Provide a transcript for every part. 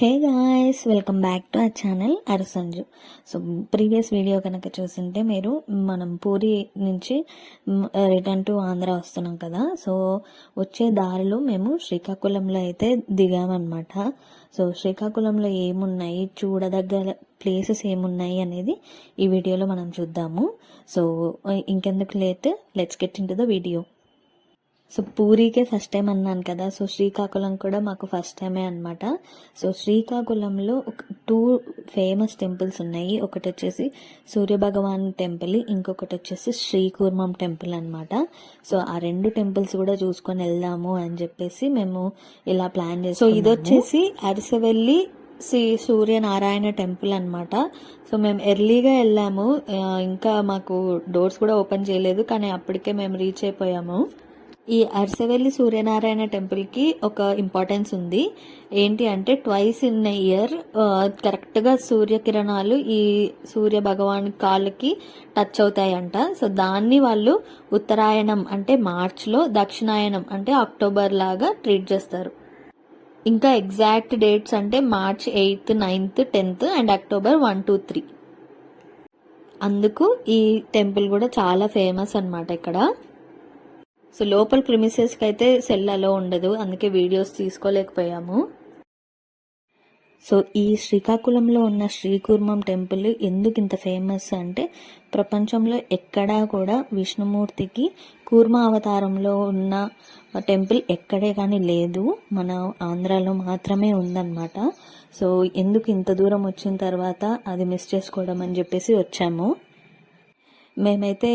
Hey guys welcome back to ఆ channel Arasanju. So previous video కనుక చూసింటే మీరు మనం పూరి నుంచి రిటర్న్ టు ఆంధ్ర వస్తున్నాం కదా. సో వచ్చే దారిలో మేము శ్రీకాకుళంలో అయితే దిగామన్నమాట. సో శ్రీకాకుళంలో ఏమున్నాయి చూడదగ్గ ప్లేసెస్ ఏమున్నాయి అనేది ఈ వీడియోలో మనం చూద్దాము. సో ఇంకెందుకు late let's get into the video so పూరీకే first time అన్నాను కదా. సో శ్రీకాకుళం కూడా మాకు ఫస్ట్ టైమే అనమాట సో శ్రీకాకుళంలో ఒక టూ ఫేమస్ టెంపుల్స్ ఉన్నాయి. ఒకటి వచ్చేసి సూర్యభగవాన్ టెంపుల్ ఇంకొకటి వచ్చేసి శ్రీకూర్మం టెంపుల్ అనమాట సో ఆ రెండు టెంపుల్స్ కూడా చూసుకొని వెళ్దాము అని చెప్పేసి మేము ఇలా ప్లాన్ చేసి సో ఇది వచ్చేసి అరిసెవెల్లి శ్రీ సూర్యనారాయణ టెంపుల్ అనమాట సో మేము ఎర్లీగా వెళ్ళాము. ఇంకా మాకు డోర్స్ కూడా ఓపెన్ చేయలేదు. కానీ అప్పటికే మేము రీచ్ అయిపోయాము. ఈ అరసవెల్లి సూర్యనారాయణ టెంపుల్కి ఒక ఇంపార్టెన్స్ ఉంది. ఏంటి అంటే ట్వైస్ ఇన్ ఇయర్ కరెక్ట్గా సూర్యకిరణాలు ఈ సూర్య భగవాన్ కాళ్ళకి టచ్ అవుతాయంట. సో దాన్ని వాళ్ళు ఉత్తరాయణం అంటే మార్చ్లో దక్షిణాయనం అంటే అక్టోబర్ లాగా ట్రీట్ చేస్తారు. ఇంకా ఎగ్జాక్ట్ డేట్స్ అంటే March eighth ninth tenth and October one two three. అందుకు ఈ టెంపుల్ కూడా చాలా ఫేమస్ అన్నమాట ఇక్కడ. సో లోపల ప్రిమిసెస్కి అయితే సెల్ అలో ఉండదు. అందుకే వీడియోస్ తీసుకోలేకపోయాము. సో ఈ శ్రీకాకుళంలో ఉన్న శ్రీకూర్మం టెంపుల్ ఎందుకు ఇంత ఫేమస్ అంటే ప్రపంచంలో ఎక్కడా కూడా విష్ణుమూర్తికి కూర్మ అవతారంలో ఉన్న టెంపుల్ ఎక్కడే కానీ లేదు. మన ఆంధ్రాలో మాత్రమే ఉందన్నమాట. సో ఎందుకు ఇంత దూరం వచ్చిన తర్వాత అది మిస్ చేసుకోవడం అని చెప్పేసి వచ్చాము. మేమైతే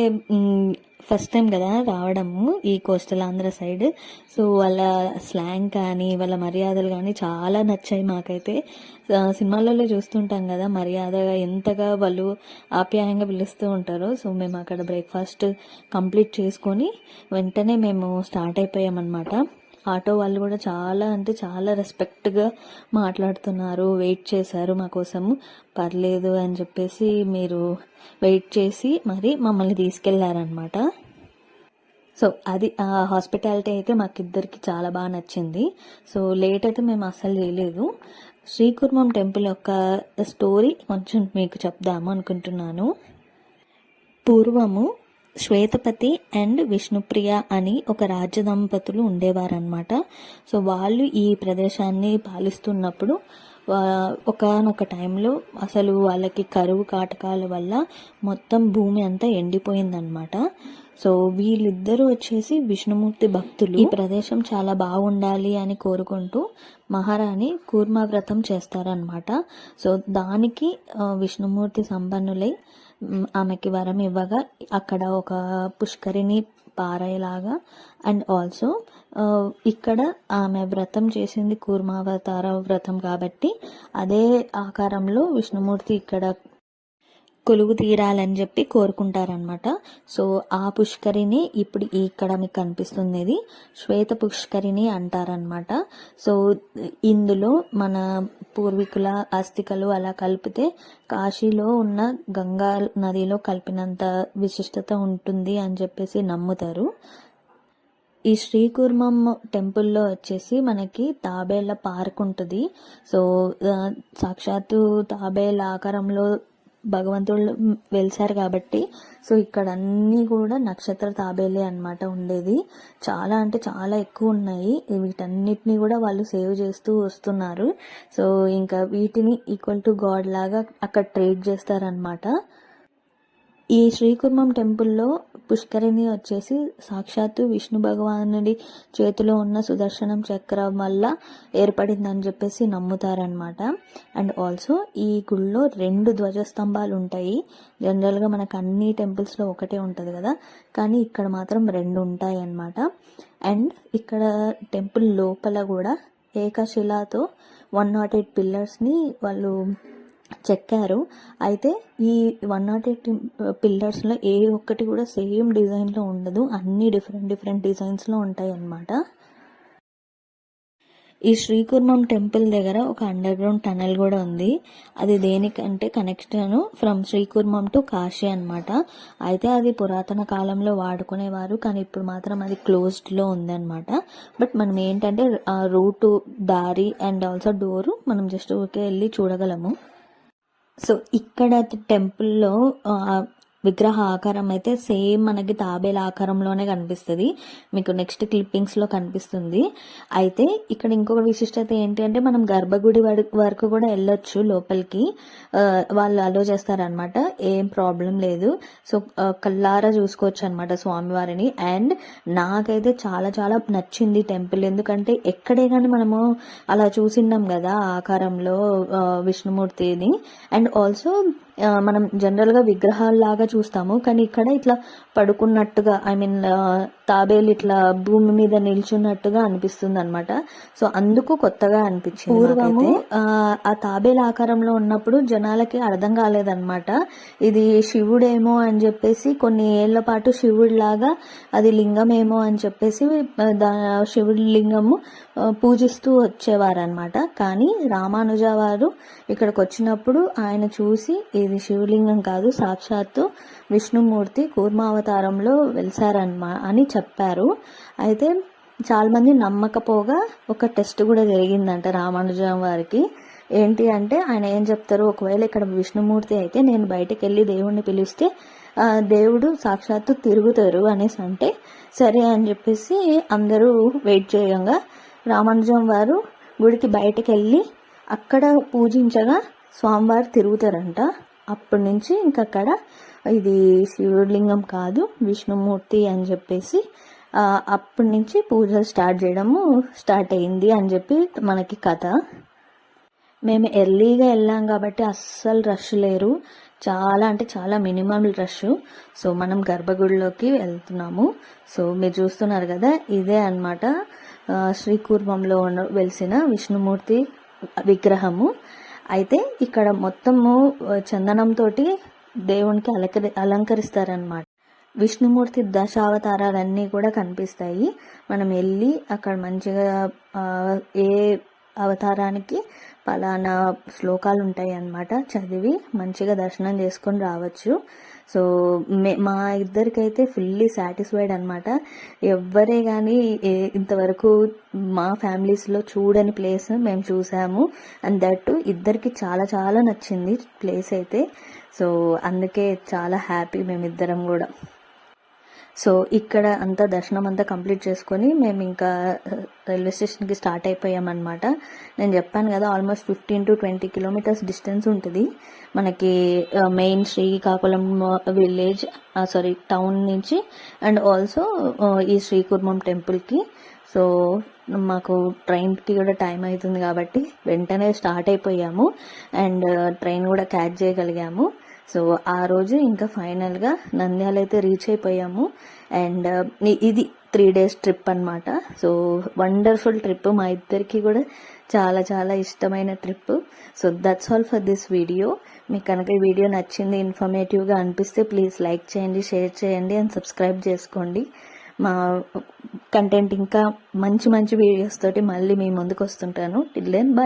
ఫస్ట్ టైం కదా రావడము ఈ కోస్టల్ ఆంధ్ర సైడ్ సో వాళ్ళ స్లాంగ్ కానీ వాళ్ళ మర్యాదలు కానీ చాలా నచ్చాయి మాకైతే. సినిమాలలో చూస్తుంటాం కదా మర్యాదగా ఎంతగా వాళ్ళు ఆప్యాయంగా పిలుస్తూ ఉంటారు. సో మేము అక్కడ బ్రేక్ఫాస్ట్ కంప్లీట్ చేసుకొని వెంటనే మేము స్టార్ట్ అయిపోయామన్నమాట. ఆటో వాళ్ళు కూడా చాలా అంటే చాలా రెస్పెక్ట్గా మాట్లాడుతున్నారు వెయిట్ చేశారు మా కోసము పర్లేదు అని చెప్పేసి మీరు వెయిట్ చేసి మరి మమ్మల్ని తీసుకెళ్ళారనమాట సో అది ఆ హాస్పిటాలిటీ అయితే మాకిద్దరికి చాలా బాగా నచ్చింది. సో లేట్ అయితే మేము అస్సలు చేయలేదు. శ్రీకుర్మం టెంపుల్ యొక్క స్టోరీ కొంచెం మీకు చెప్దాము అనుకుంటున్నాను. పూర్వము శ్వేతపతి అండ్ విష్ణుప్రియ అని ఒక రాజ్య దంపతులు ఉండేవారనమాట సో వాళ్ళు ఈ ప్రదేశాన్ని పాలిస్తున్నప్పుడు ఒకనొక టైంలో అసలు వాళ్ళకి కరువు కాటకాల వల్ల మొత్తం భూమి అంతా ఎండిపోయిందనమాట సో వీళ్ళిద్దరూ వచ్చేసి విష్ణుమూర్తి భక్తులు. ఈ ప్రదేశం చాలా బాగుండాలి అని కోరుకుంటూ మహారాణి కూర్మ వ్రతం చేస్తారనమాట సో దానికి విష్ణుమూర్తి సంపన్నులై ఆమెకి వరం ఇవ్వగా అక్కడ ఒక పుష్కరిణి పారేలాగా. అండ్ ఆల్సో ఇక్కడ ఆమె వ్రతం చేసింది కూర్మావతార వ్రతం కాబట్టి అదే ఆకారంలో విష్ణుమూర్తి ఇక్కడ కొలువు తీరాలని చెప్పి కోరుకుంటారనమాట సో ఆ పుష్కరిని ఇప్పుడు ఇక్కడ మీకు కనిపిస్తుంది ఇది శ్వేత పుష్కరిణి అంటారనమాట సో ఇందులో మన పూర్వీకుల అస్థికలు అలా కలిపితే కాశీలో ఉన్న గంగా నదిలో కలిపినంత విశిష్టత ఉంటుంది అని చెప్పేసి నమ్ముతారు. ఈ శ్రీకుర్మం టెంపుల్లో వచ్చేసి మనకి తాబేళ్ళ పార్క్ ఉంటుంది. సో సాక్షాత్తు తాబేళ్ళ ఆకారంలో భగవంతుడు వెలిసారు కాబట్టి సో ఇక్కడ అన్నీ కూడా నక్షత్ర తాబేలే అన్నమాట ఉండేది. చాలా అంటే చాలా ఎక్కువ ఉన్నాయి. వీటన్నిటిని కూడా వాళ్ళు సేవ్ చేస్తూ వస్తున్నారు. సో ఇంకా వీటిని ఈక్వల్ టు గాడ్ లాగా అక్కడ ట్రేడ్ చేస్తారనమాట ఈ శ్రీకుర్మం టెంపుల్లో పుష్కరిణి వచ్చేసి సాక్షాత్తు విష్ణు భగవానుడి చేతిలో ఉన్న సుదర్శనం చక్రం వల్ల ఏర్పడిందని చెప్పేసి నమ్ముతారనమాట అండ్ ఆల్సో ఈ గుళ్ళో రెండు ధ్వజస్తంభాలు ఉంటాయి. జనరల్గా మనకు అన్ని టెంపుల్స్లో ఒకటే ఉంటుంది కదా. కానీ ఇక్కడ మాత్రం రెండు ఉంటాయి అన్నమాట అండ్ ఇక్కడ టెంపుల్ లోపల కూడా ఏకశిలాతో వన్ నాట్ ఎయిట్ పిల్లర్స్ని వాళ్ళు చెక్కారు అయితే ఈ వన్ నాట్ ఎయిట్ పిల్లర్స్లో ఏ ఒక్కటి కూడా సేమ్ డిజైన్లో ఉండదు. అన్ని డిఫరెంట్ డిఫరెంట్ డిజైన్స్లో ఉంటాయి అన్నమాట ఈ శ్రీకుర్మం టెంపుల్ దగ్గర ఒక అండర్ గ్రౌండ్ టనల్ కూడా ఉంది. అది దేనికంటే connection from Srikurmam to Kashi అనమాట అయితే అది పురాతన కాలంలో వాడుకునేవారు కానీ ఇప్పుడు మాత్రం అది క్లోజ్డ్లో ఉందన్నమాట. బట్ మనం ఏంటంటే రూటు దారి అండ్ ఆల్సో డోరు మనం జస్ట్ ఊరికే వెళ్ళి చూడగలము. సో ఇక్కడ టెంపుల్లో ఆ, విగ్రహ ఆకారం అయితే సేమ్ మనకి తాబేల ఆకారంలోనే కనిపిస్తుంది. మీకు నెక్స్ట్ క్లిప్పింగ్స్లో కనిపిస్తుంది. అయితే ఇక్కడ ఇంకొక విశిష్టత ఏంటి అంటే మనం గర్భగుడి వరకు కూడా వెళ్ళొచ్చు లోపలికి. వాళ్ళు అలో చేస్తారనమాట ఏం ప్రాబ్లం లేదు. సో కల్లారా కళ్ళారా చూసుకోవచ్చు అనమాట స్వామివారిని. అండ్ నాకైతే చాలా చాలా నచ్చింది టెంపుల్. ఎందుకంటే ఎక్కడే కానీ మనము అలా చూసిండాం కదా ఆకారంలో విష్ణుమూర్తిని. అండ్ ఆల్సో మనం జనరల్గా విగ్రహాల్లాగా చూస్తాము. కానీ ఇక్కడ ఇట్లా పడుకున్నట్టుగా ఐ మీన్ తాబేలు ఇట్లా భూమి మీద నిల్చున్నట్టుగా అనిపిస్తుంది అనమాట సో అందుకు కొత్తగా అనిపించింది పూర్వము ఆ, తాబేలు ఆకారంలో ఉన్నప్పుడు జనాలకి అర్థం కాలేదన్నమాట. ఇది శివుడేమో అని చెప్పేసి కొన్ని ఏళ్ళ పాటు శివుడిలాగా అది లింగమేమో అని చెప్పేసి శివుడి లింగము పూజిస్తూ వచ్చేవారనమాట కానీ రామానుజ వారు ఇక్కడికి వచ్చినప్పుడు ఆయన చూసి ఇది శివలింగం కాదు సాక్షాత్తు విష్ణుమూర్తి కూర్మావతారంలో వెలిసారన్మా అని చెప్పారు. అయితే చాలామంది నమ్మకపోగా ఒక టెస్ట్ కూడా జరిగిందంట రామానుజం వారికి. ఏంటి అంటే ఆయన ఏం చెప్తారు? ఒకవేళ ఇక్కడ విష్ణుమూర్తి అయితే నేను బయటకు వెళ్ళి దేవుణ్ణి పిలిస్తే దేవుడు సాక్షాత్తు తిరుగుతారు అనేసి అంటే సరే అని చెప్పేసి అందరూ వెయిట్ చేయగా. రామానుజం వారు గుడికి బయటకు వెళ్ళి అక్కడ పూజించగా స్వామివారు తిరుగుతారంట. అప్పటి నుంచి ఇంక అక్కడ ఇది శివలింగం కాదు విష్ణుమూర్తి అని చెప్పేసి అప్పటి నుంచి పూజలు స్టార్ట్ చేయడము స్టార్ట్ అయింది అని చెప్పి మనకి కథ. మేము ఎర్లీగా వెళ్ళాం కాబట్టి అస్సలు రష్ లేరు. చాలా అంటే చాలా మినిమం రష్. సో మనం గర్భగుడిలోకి వెళ్తున్నాము. సో మీరు చూస్తున్నారు కదా ఇదే అన్నమాట శ్రీకూర్మంలో ఉన్న వెలిసిన విష్ణుమూర్తి విగ్రహము. అయితే ఇక్కడ మొత్తము చందనంతో దేవునికి అలంకరి అలంకరిస్తారనమాట విష్ణుమూర్తి దశావతారాలన్నీ కూడా కనిపిస్తాయి. మనం వెళ్ళి అక్కడ మంచిగా ఏ అవతారానికి పలానా శ్లోకాలు ఉంటాయి అన్నమాట చదివి మంచిగా దర్శనం చేసుకొని రావచ్చు. సో మే మా ఇద్దరికైతే ఫుల్లీ సాటిస్ఫైడ్ అనమాట ఎవ్వరే కానీ ఇంతవరకు మా ఫ్యామిలీస్లో చూడని ప్లేస్ మేము చూసాము. అండ్ దట్ ఇద్దరికి చాలా చాలా నచ్చింది ప్లేస్ అయితే. సో అందుకే చాలా హ్యాపీ మేమిద్దరం కూడా. సో ఇక్కడ అంతా దర్శనం అంతా కంప్లీట్ చేసుకొని మేము ఇంకా రైల్వే స్టేషన్కి స్టార్ట్ అయిపోయామన్నమాట. నేను చెప్పాను కదా almost fifteen to twenty kilometres distance ఉంటుంది. మనకి main Srikakulam village sorry town నుంచి అండ్ ఆల్సో ఈ శ్రీకుర్మం టెంపుల్కి. సో మాకు ట్రైన్కి కూడా టైం అవుతుంది కాబట్టి వెంటనే స్టార్ట్ అయిపోయాము. అండ్ ట్రైన్ కూడా క్యాచ్ చేయగలిగాము. సో ఆ రోజు ఇంకా ఫైనల్గా నంద్యాల అయితే రీచ్ అయిపోయాము. అండ్ uh, ఇది త్రీ డేస్ ట్రిప్ అనమాట సో వండర్ఫుల్ ట్రిప్. మా ఇద్దరికి కూడా చాలా చాలా ఇష్టమైన trip. So that's all for this video. మీకు కనుక ఈ వీడియో నచ్చింది ఇన్ఫర్మేటివ్గా అనిపిస్తే ప్లీజ్ లైక్ చేయండి షేర్ చేయండి అండ్ సబ్స్క్రైబ్ చేసుకోండి. మా కంటెంట్ ఇంకా మంచి మంచి వీడియోస్ తోటి మళ్ళీ మీ ముందుకు వస్తుంటాను. Till then bye